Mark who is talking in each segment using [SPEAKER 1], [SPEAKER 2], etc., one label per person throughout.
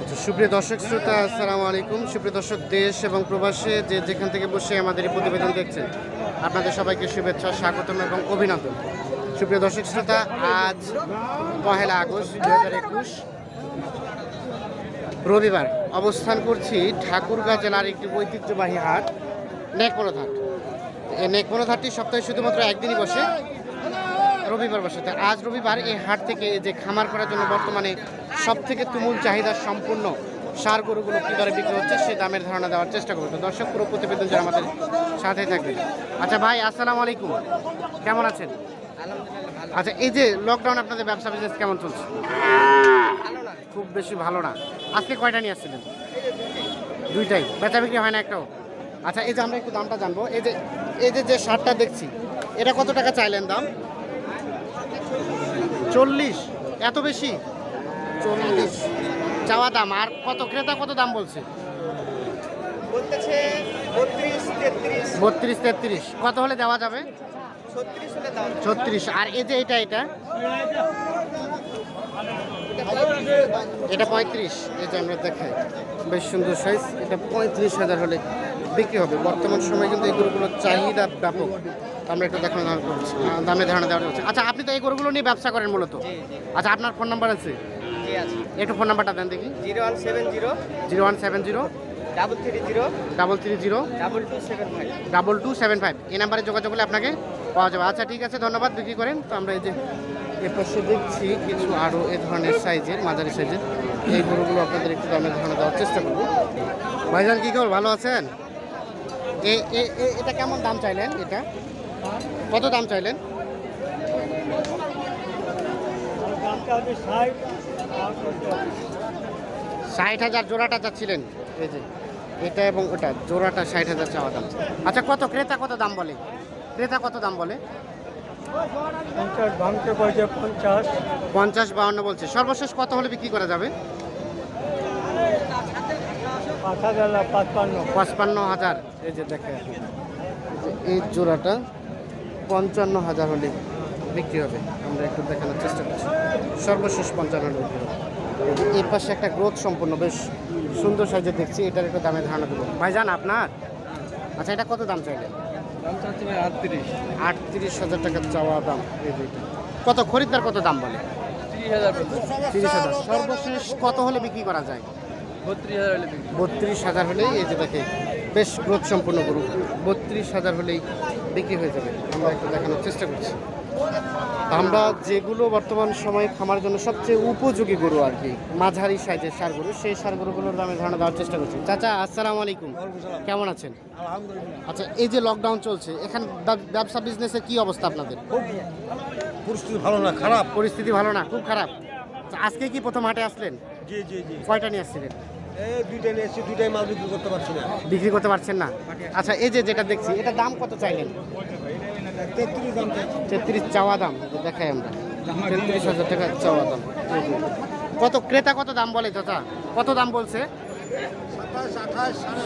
[SPEAKER 1] আচ্ছা, সুপ্রিয় দর্শক শ্রোতা আসসালামু আলাইকুম। সুপ্রিয় দর্শক দেশ এবং প্রবাসে যে যেখান থেকে বসে আমাদের এই প্রতিবেদন দেখছেন আপনাদের সবাইকে শুভেচ্ছা স্বাগতম এবং অভিনন্দন। সুপ্রিয় দর্শক শ্রোতা আজ পহেলা আগস্ট দু হাজার একুশ রবিবার অবস্থান করছি ঠাকুরগাঁ জেলার একটি ঐতিহ্যবাহী হাট নেকমরদ হাট এই নেকমরদ হাটটি সপ্তাহে শুধুমাত্র একদিনই বসে রবিবার বসে তো আজ রবিবার এই হাট থেকে যে খামার করার জন্য বর্তমানে সব থেকে তুমুল চাহিদা সম্পূর্ণ সার গরুগুলো কী দরে বিক্রি হচ্ছে সে দামের ধারণা দেওয়ার চেষ্টা করব। তো দর্শক পুরো প্রতিবেদন যারা আমাদের সাথে থাকবে। আচ্ছা ভাই আসসালামু আলাইকুম। কেমন আছেন? আচ্ছা এই যে লকডাউন আপনাদের ব্যবসা বিজনেস কেমন চলছে? খুব বেশি ভালো না। আজকে কয়টা নিয়ে আসছিলেন? দুইটাই। বেচা বিক্রি হয় না একটাও? আচ্ছা এই যে আমরা একটু দামটা জানব। এই যে এই যে যে শার্টটা দেখছি এটা কত টাকা চাইলেন দাম? চল্লিশ। এত বেশি? চল্লিশ। চাওয়া দাম। আর কত? ক্রেতা কত দাম বলছে?
[SPEAKER 2] বত্রিশ তেত্রিশ।
[SPEAKER 1] কত হলে দেওয়া যাবে?
[SPEAKER 2] ছত্রিশ
[SPEAKER 1] আর এই যে এটা এটা? এটা পঁয়ত্রিশ। যে আমরা দেখাই। বেশ সুন্দর সাইজ এটা পঁয়ত্রিশ হাজার হলে বিক্রি হবে। বর্তমান সময় কিন্তু এই গরুগুলোর চাহিদা ব্যাপক। আমরা একটু দেখানো ধারণা করছি। আহ, দামে ধারণা দেওয়া হচ্ছে আচ্ছা আপনি তো এই গরুগুলো নিয়ে ব্যবসা করেন মূলত? আচ্ছা আপনার ফোন নাম্বার আছে? একটু ফোন নাম্বারটা দেন দেখি।
[SPEAKER 2] Zero one seven zero
[SPEAKER 1] zero one seven zero
[SPEAKER 2] double three zero
[SPEAKER 1] double three zero
[SPEAKER 2] double two seven five.
[SPEAKER 1] Double two seven five. এই নাম্বারে যোগাযোগ করলে আপনাকে পাওয়া যাবে। আচ্ছা ঠিক আছে ধন্যবাদ। বিক্রি করেন। তো আমরা এই যে এ পাশে দেখছি কিছু আরও এ ধরনের সাইজের মাঝারি সাইজের। এই গরুগুলো আপনাদের একটু দামে ধারণা দেওয়ার চেষ্টা করব। ভাইজান কী খবর? ভালো আছেন? এটা কেমন দাম চাইলেন এটা? কত দাম চাইলেন? ষাট হাজার জোড়াটা চাচ্ছিলেন। এই যে এটা এবং ওটা জোড়াটা ষাট হাজার চাওয়া দাম। আচ্ছা কত? ক্রেতা কত দাম বলে? ক্রেতা কত দাম বলে?
[SPEAKER 3] পঞ্চাশ পঞ্চাশ।
[SPEAKER 1] বাউন্ন বলছে। সর্বশেষ কত হলে বিক্রি করা যাবে?
[SPEAKER 3] পাঁচপান্ন
[SPEAKER 1] হাজার। এই যে দেখে এই জোড়াটা পঞ্চান্ন হাজার হলে বিক্রি হবে। আমরা একটু দেখানোর চেষ্টা করছি। সর্বশেষ পঞ্চান্ন হলে এই পাশে একটা গ্রোথ সম্পূর্ণ বেশ সুন্দর সাইজের দেখছি। এটার একটু দামে ধারণা দেবো। ভাইজান আপনার? আচ্ছা এটা কত দাম চাইলেন?
[SPEAKER 3] আটত্রিশ।
[SPEAKER 1] আটত্রিশ হাজার টাকার চাওয়া দাম। এই কত খরিদ্দার কত দাম বলে?
[SPEAKER 3] তিরিশ হাজার।
[SPEAKER 1] সর্বশেষ কত হলে বিক্রি করা যায়?
[SPEAKER 3] বত্রিশ হাজার
[SPEAKER 1] হলেই এই যে দেখে বেশ গ্রোথ সম্পূর্ণ গরু। বত্রিশ হাজার হলেই বিক্রি হয়ে যাবে। আমরা একটু দেখানোর চেষ্টা করছি। আমরা যেগুলো বর্তমান সময়ে খামার জন্য সবচেয়ে উপযোগী গরু আর কি মাঝারি সাইজের সার গরু সেই সার গরুগুলোর দামে ধারণা দেওয়ার চেষ্টা করছি। চাচা আসসালামু আলাইকুম। কেমন আছেন? আচ্ছা এই যে লকডাউন চলছে এখানে ব্যবসা বিজনেসের কি অবস্থা আপনাদের?
[SPEAKER 4] পরিস্থিতি ভালো না খারাপ।
[SPEAKER 1] পরিস্থিতি ভালো না খুব খারাপ। আচ্ছা, আজকে কি প্রথম হাটে আসলেন?
[SPEAKER 4] জি জি জি।
[SPEAKER 1] কয়টা নিয়ে আসছিলেন?
[SPEAKER 4] দুইটাই নিয়ে এসেছি দুইটাই মাল বিক্রি করতে পারছি না।
[SPEAKER 1] বিক্রি করতে পারছেন না? আচ্ছা এই যে যেটা দেখছি এটা দাম কত চাইলেন?
[SPEAKER 4] তেত্রিশ দাম।
[SPEAKER 1] তেত্রিশ চাওয়া দাম দেখাই আমরা। তেত্রিশ হাজার টাকা চাওয়া দাম। কত ক্রেতা কত দাম বলে চাচা? কত দাম বলছে?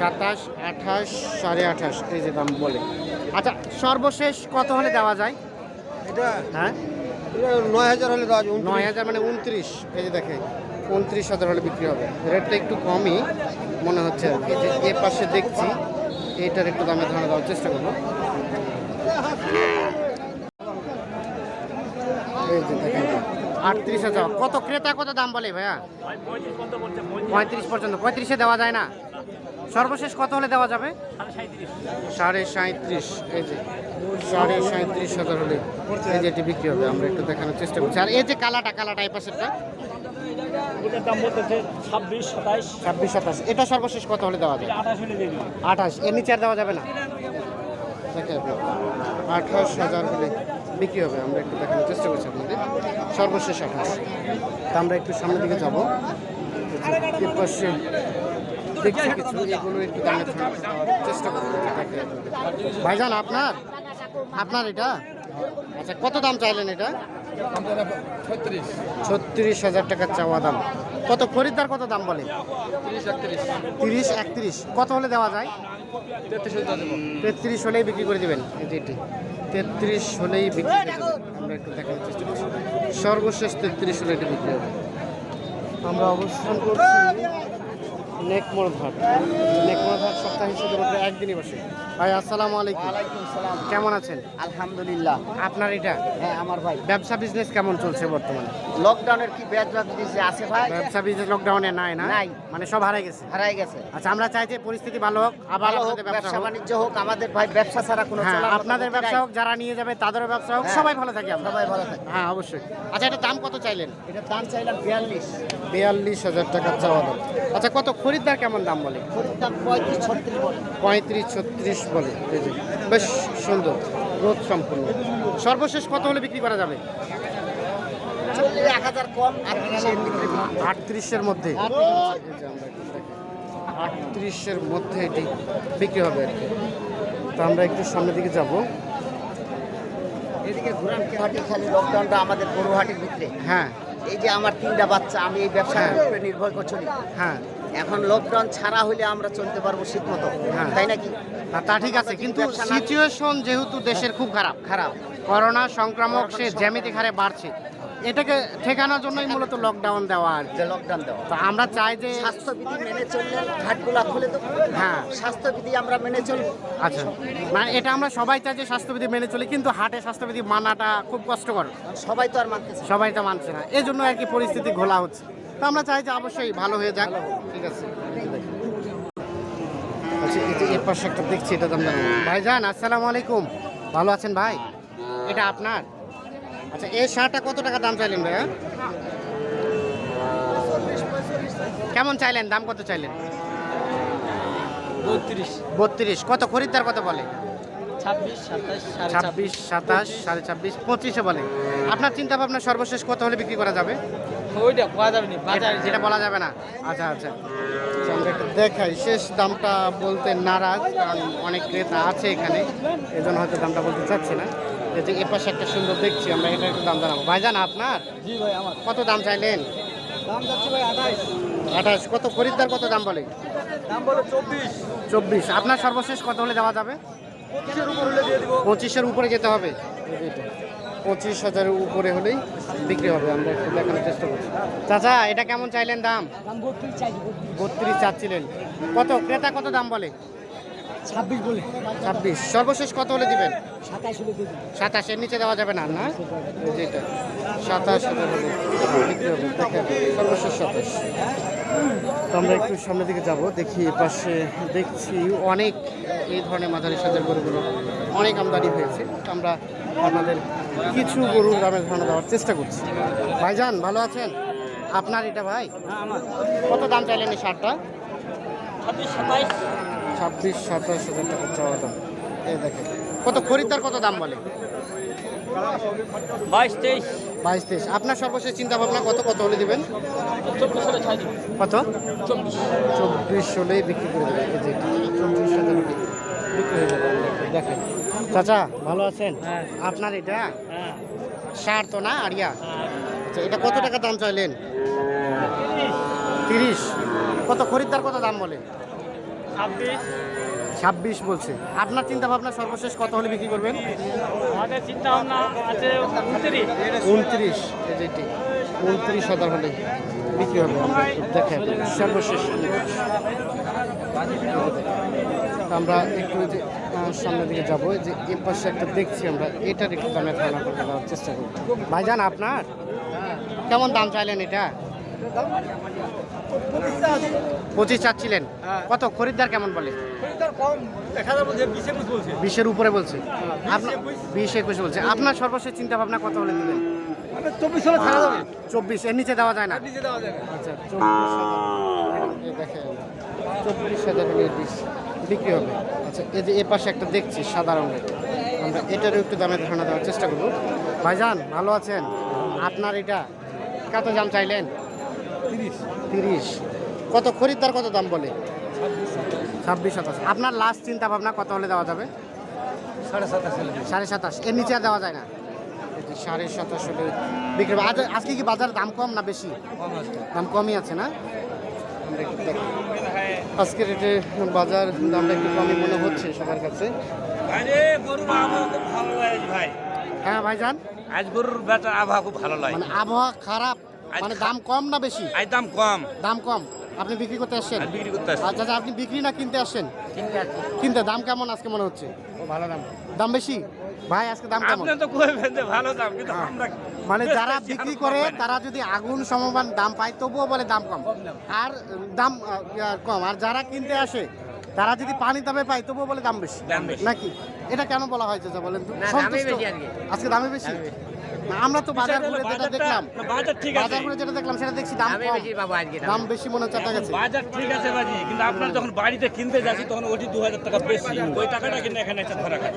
[SPEAKER 4] সাতাশ আঠাশ
[SPEAKER 1] সাড়ে আঠাশ এই যে দাম বলে। আচ্ছা সর্বশেষ কত হলে দেওয়া যায়?
[SPEAKER 4] এটা
[SPEAKER 1] হ্যাঁ?
[SPEAKER 4] নয় হাজার হলে দেওয়া যাবে
[SPEAKER 1] নয় হাজার মানে উনত্রিশ এই যে দেখে উনত্রিশ হাজার হলে বিক্রি হবে। রেটটা একটু কমই মনে হচ্ছে আর কি। যে এ পাশে দেখছি, এইটার একটু দামে ধারণা দেওয়ার চেষ্টা করব। আটত্রিশ হাজার। কত ক্রেতা, কত দাম বলে ভাইয়া? পঁয়ত্রিশ পর্যন্ত। পঁয়ত্রিশে দেওয়া যায় না? সর্বশেষ কত হলে দেওয়া যাবে? সাড়ে সাঁত্রিশ এই যে, সাড়ে সাঁত্রিশ হাজার হলে এই যে এটি বিক্রি হবে। আমরা একটু দেখানোর চেষ্টা করছি। আর এই যে কালাটা কালাটা এই পাশেরটা?
[SPEAKER 3] ওটার দাম বলতেছে ছাব্বিশ সাতাইশ।
[SPEAKER 1] ছাব্বিশ সাতাশ এটা সর্বশেষ কত হলে দেওয়া যায়?
[SPEAKER 3] আঠাশ হলে দেবি।
[SPEAKER 1] আঠাশ। এর নিচে আর দেওয়া যাবে না? আঠাশ হাজার হলে বিক্রি হবে। আমরা একটু দেখানোর চেষ্টা করছি আপনাদের। সর্বশেষ আঠাশ। তা আমরা একটু সামনের দিকে যাব। পাশে দেখছি কিছু। এগুলো একটু দামে চেষ্টা করব। ভাইজান আপনার? আপনার এটা? আচ্ছা কত দাম চাইলেন এটা?
[SPEAKER 3] ছত্রিশ।
[SPEAKER 1] হাজার টাকার চাওয়া দাম। কত খরিদ্দার কত দাম বলে?
[SPEAKER 3] তিরিশ একত্রিশ।
[SPEAKER 1] কত হলে দেওয়া যায়?
[SPEAKER 3] তেত্রিশ
[SPEAKER 1] হলেই বিক্রি করে দেবেন। এটি। তেত্রিশ হলেই বিক্রি করে আমরা একটু দেখানোর চেষ্টা করছি। সর্বশেষ তেত্রিশ হলে এটি বিক্রি হবে। আমরা অবস্থান করছি নেকমোড় ঘাট নেকমোড় ঘাট সপ্তাহে শুধুমাত্র একদিনই বসে। ভাই আসসালামু আলাইকুম।
[SPEAKER 2] ওয়ালাইকুম সালাম।
[SPEAKER 1] কেমন আছেন?
[SPEAKER 2] আলহামদুলিল্লাহ।
[SPEAKER 1] আপনার এটা?
[SPEAKER 2] হ্যাঁ আমার ভাই।
[SPEAKER 1] ব্যবসা বিজনেস কেমন চলছে বর্তমানে?
[SPEAKER 2] লকডাউনের কি ব্যাজ দিছে? আছে ভাই?
[SPEAKER 1] ব্যবসা বিজনেস লকডাউনে নাই না?
[SPEAKER 2] নাই।
[SPEAKER 1] মানে সব হারাই গেছে?
[SPEAKER 2] হারাই গেছে।
[SPEAKER 1] আচ্ছা আমরা চাই যে পরিস্থিতি ভালো হোক আবার
[SPEAKER 2] হোক
[SPEAKER 1] ব্যবসা
[SPEAKER 2] ব্যবসা
[SPEAKER 1] হোক।
[SPEAKER 2] বাণিজ্য হোক আমাদের ভাই ব্যবসা ছাড়া কোনো
[SPEAKER 1] হ্যাঁ
[SPEAKER 2] মতো
[SPEAKER 1] আপনাদের ব্যবসা হোক যারা নিয়ে যাবে তাদেরও ব্যবসা হোক
[SPEAKER 2] হ্যাঁ।
[SPEAKER 1] সবাই ভালো থাকি
[SPEAKER 2] সবাই ভালো থাকে।
[SPEAKER 1] হ্যাঁ অবশ্যই। আচ্ছা এটা দাম কত চাইলেন?
[SPEAKER 2] এটা দাম চাইলাম বিয়াল্লিশ।
[SPEAKER 1] বিয়াল্লিশ হাজার টাকা চাওয়া দাম। আচ্ছা কত খরিদ্দার কেমন দাম বলে?
[SPEAKER 2] পঁয়ত্রিশ ছত্রিশ বলে।
[SPEAKER 1] বেশ সুন্দর রোদ সম্পূর্ণ। সর্বশেষ কত হলে বিক্রি করা যাবে। আটত্রিশের মধ্যে। আটত্রিশের মধ্যে? এটি বিক্রি হবে আর কি। তো আমরা একটু সামনের দিকে যাব।
[SPEAKER 2] এদিকে হাটি খালি লকডাউনটা আমাদের ভিতরে।
[SPEAKER 1] হ্যাঁ।
[SPEAKER 2] এই যে আমার তিনটা বাচ্চা আমি এই ব্যবসার
[SPEAKER 1] হ্যাঁ।
[SPEAKER 2] উপরে নির্ভর করে চলি।
[SPEAKER 1] হ্যাঁ।
[SPEAKER 2] এখন লকডাউন ছাড়া হলে আমরা চলতে পারব ঠিক মতো
[SPEAKER 1] হ্যাঁ।
[SPEAKER 2] তাই নাকি?
[SPEAKER 1] তা- তা ঠিক আছে কিন্তু সিচুয়েশন যেহেতু দেশের খুব খারাপ
[SPEAKER 2] খারাপ।
[SPEAKER 1] করোনা সংক্রামক সে জ্যামিতিক হারে বাড়ছে এটাকে ঠেকানোর জন্যই মূলত লকডাউন দেওয়া আর
[SPEAKER 2] যে লকডাউন দেওয়া।
[SPEAKER 1] তো আমরা চাই যে
[SPEAKER 2] স্বাস্থ্যবিধি মেনে চললে ঘাটগুলা খুলে তো
[SPEAKER 1] হ্যাঁ।
[SPEAKER 2] স্বাস্থ্যবিধি আমরা মেনে চলবো
[SPEAKER 1] আচ্ছা মানে এটা আমরা সবাই চাই যে স্বাস্থ্যবিধি মেনে চলি কিন্তু হাটে স্বাস্থ্যবিধি মানাটা খুব কষ্টকর।
[SPEAKER 2] সবাই তো আর মানতেছে
[SPEAKER 1] সবাই তো মানছে না এই জন্য আর কি পরিস্থিতি ঘোলা হচ্ছে। তো আমরা চাই যে অবশ্যই ভালো হয়ে যাক ঠিক আছে। আচ্ছা এই যে এর পাশে একটা দেখছি এটা দাম জানাব ভাইজান আসসালামু আলাইকুম। ভালো আছেন ভাই? এটা আপনার? আচ্ছা এই শার্টটা কত টাকা দাম চাইলেন ভাইয়া? কেমন চাইলেন? দাম কত চাইলেন?
[SPEAKER 3] বত্রিশ।
[SPEAKER 1] বত্রিশ। কত খরিদ্দার কত বলে?
[SPEAKER 3] ছাব্বিশ সাতাশ
[SPEAKER 1] সাড়ে ছাব্বিশ। পঁচিশে বলে। আপনার চিন্তা ভাবনা সর্বশেষ কত হলে বিক্রি করা যাবে?
[SPEAKER 3] ওইটা পাওয়া যাবে না
[SPEAKER 1] যেটা বলা যাবে না। আচ্ছা আচ্ছা। আমরা একটু দেখাই। শেষ দামটা বলতে নারাজ কারণ অনেক ক্রেতা আছে এখানে। এই জন্য হয়তো দামটা বলতে চাচ্ছি না। যে এ পাশে একটা সুন্দর দেখছি আমরা এটা একটু দাম জানাব। ভাইজান আপনার?
[SPEAKER 3] জি ভাই আমার।
[SPEAKER 1] কত দাম চাইলেন?
[SPEAKER 3] দাম যাচ্ছে ভাই আঠাইশ
[SPEAKER 1] আঠাশ। কত খরিদ্দার কত দাম বলে?
[SPEAKER 3] দাম বলো চব্বিশ।
[SPEAKER 1] চব্বিশ। আপনার সর্বশেষ কত হলে দেওয়া যাবে?
[SPEAKER 3] পঁচিশের উপর দিয়ে দিব।
[SPEAKER 1] পঁচিশের উপরে যেতে হবে। পঁচিশ হাজারের উপরে হলেই বিক্রি হবে। আমরা একটু দেখানোর চেষ্টা করছি। চাচা এটা কেমন চাইলেন দাম?
[SPEAKER 3] বত্রিশ
[SPEAKER 1] চাচ্ছিলেন। কত? ক্রেতা কত দাম বলে?
[SPEAKER 3] ছাব্বিশ বলে।
[SPEAKER 1] ছাব্বিশ। সর্বশেষ কত হলে দিবেন?
[SPEAKER 3] সাতাশ
[SPEAKER 1] এর নিচে দেওয়া যাবে না না? এই যে এটা সাতাশ হাজার হলে বিক্রি হবে। সর্বশেষ সাতাশ। তো আমরা একটু সামনের দিকে যাব। দেখি পাশে দেখছি অনেক এই ধরনের মাঝারি সাজার গরুগুলো। অনেক আমদানি হয়েছে। আমরা আপনাদের কিছু গরুর দামের ধারণা দেওয়ার চেষ্টা করছি। ভাইজান ভালো আছেন? আপনার এটা ভাই?
[SPEAKER 3] হ্যাঁ
[SPEAKER 1] কত দাম চাইলেন এই শার্টটা
[SPEAKER 3] ছাব্বিশ সাতাইশ।
[SPEAKER 1] সাতাশ হাজার টাকা চাওয়া দাম। এই দেখেন। কত খরিদ্দার কত দাম বলে?
[SPEAKER 3] বাইশ তেইশ।
[SPEAKER 1] বাইশ তেইশ। আপনার সর্বশেষ চিন্তা ভাবনা কত? কত হলে দেবেন? কত?
[SPEAKER 3] চব্বিশ।
[SPEAKER 1] হলেই বিক্রি করে দেবে এই যে চব্বিশ হাজার হলে বিক্রি হয়ে যাবে আমরা একটু দেখেন চাচা ভালো আছেন?
[SPEAKER 3] হ্যাঁ।
[SPEAKER 1] আপনার এটা?
[SPEAKER 3] হ্যাঁ।
[SPEAKER 1] সার তো না আরিয়া? আচ্ছা এটা কত টাকা দাম চাইলেন? তিরিশ। কত খরিদ্দার কত দাম বলে?
[SPEAKER 3] ছাব্বিশ।
[SPEAKER 1] ছাব্বিশ বলছে। আপনার চিন্তা ভাবনা সর্বশেষ কত হলে বিক্রি করবেন?
[SPEAKER 3] আমাদের চিন্তা ভাবনা আছে উনত্রিশ।
[SPEAKER 1] উনত্রিশ। হাজার হলে বিক্রি হবে। দেখেন সর্বশেষ আমরা একটু সামনের দিকে যাব যে এর পাশে একটা দেখছি আমরা এটার একটু দামে ধারণা করতে দেওয়ার চেষ্টা করব। ভাইজান আপনার? কেমন দাম চাইলেন এটা? পঁচিশ চাচ্ছিলেন। কত? খরিদ্দার কেমন বলে? বিশের উপরে বলছে। আপনার বিশ একুশ। বলছে। আপনার সর্বশেষ চিন্তা ভাবনা কত হলে দেবেন?
[SPEAKER 3] মানে চব্বিশ হলে থাকা যাবে।
[SPEAKER 1] চব্বিশ এর নিচে দেওয়া যায় না? আচ্ছা চব্বিশ হাজার। চব্বিশ হাজার বিক্রি হবে। আচ্ছা এই যে এ পাশে একটা দেখছি সাদা রঙের। আমরা এটারও একটু দামে ধারণা দেওয়ার চেষ্টা করব। ভাইজান ভালো আছেন? আপনার এটা কত দাম চাইলেন?
[SPEAKER 3] তিরিশ।
[SPEAKER 1] তিরিশ। কত খরিদ্দার কত দাম বলে? ছাব্বিশ সাতাশ। আপনার লাস্ট চিন্তা ভাবনা কত হলে দেওয়া যাবে?
[SPEAKER 3] সাড়ে সাতাশ
[SPEAKER 1] সাড়ে সাতাশ। এর নিচে আর দেওয়া যায় না? সাড়ে সাতাশ হলে বিক্রি হবে। আজকে কি বাজার দাম কম না বেশি? দাম কমই আছে না। আজকে রেটে বাজার দামটা একটু কমই মনে হচ্ছে সবার কাছে।
[SPEAKER 5] লাগে ভাই
[SPEAKER 1] হ্যাঁ ভাইজান?
[SPEAKER 5] আজ গরুর বেটার আবহাওয়া খুব ভালো লাগে।
[SPEAKER 1] মানে আবহাওয়া খারাপ মানে দাম কম না বেশি?
[SPEAKER 5] আজ দাম কম।
[SPEAKER 1] দাম কম। আপনি বিক্রি করতে আসছেন?
[SPEAKER 5] বিক্রি করতে আসছি।
[SPEAKER 1] আচ্ছা আচ্ছা আপনি বিক্রি না কিনতে আসছেন? কিনতে দাম কেমন আজকে মনে হচ্ছে? ভালো দাম। দাম বেশি? ভাই আজকে দাম কেমন?
[SPEAKER 5] আপনি তো কইবেন যে ভালো দাম কিন্তু আমরা
[SPEAKER 1] মানে যারা বিক্রি করে তারা যদি আগুন সমমান দাম পায় তবুও বলে দাম কম। আর দাম কম। আর যারা কিনতে আসে তারা যদি পানি দামে পায় তবুও বলে দাম বেশি। নাকি? এটা কেন বলা হয় চাচা বলেন তো? আজকে দামে বেশি? আমরা তো বাজার ঘুরে যেটা দেখলাম।
[SPEAKER 5] বাজার ঠিক আছে।
[SPEAKER 1] বাজার ঘুরে যেটা দেখলাম সেটা দেখছি দাম দাম। বেশি মনে হচ্ছে আপনার
[SPEAKER 5] বাজার ঠিক আছে বাজি কিন্তু আপনার যখন বাড়িতে কিনতে যাচ্ছি তখন ওটি দু হাজার টাকা বেশি। ওই টাকাটা কিন্তু এখানে এসে ধরা খায়।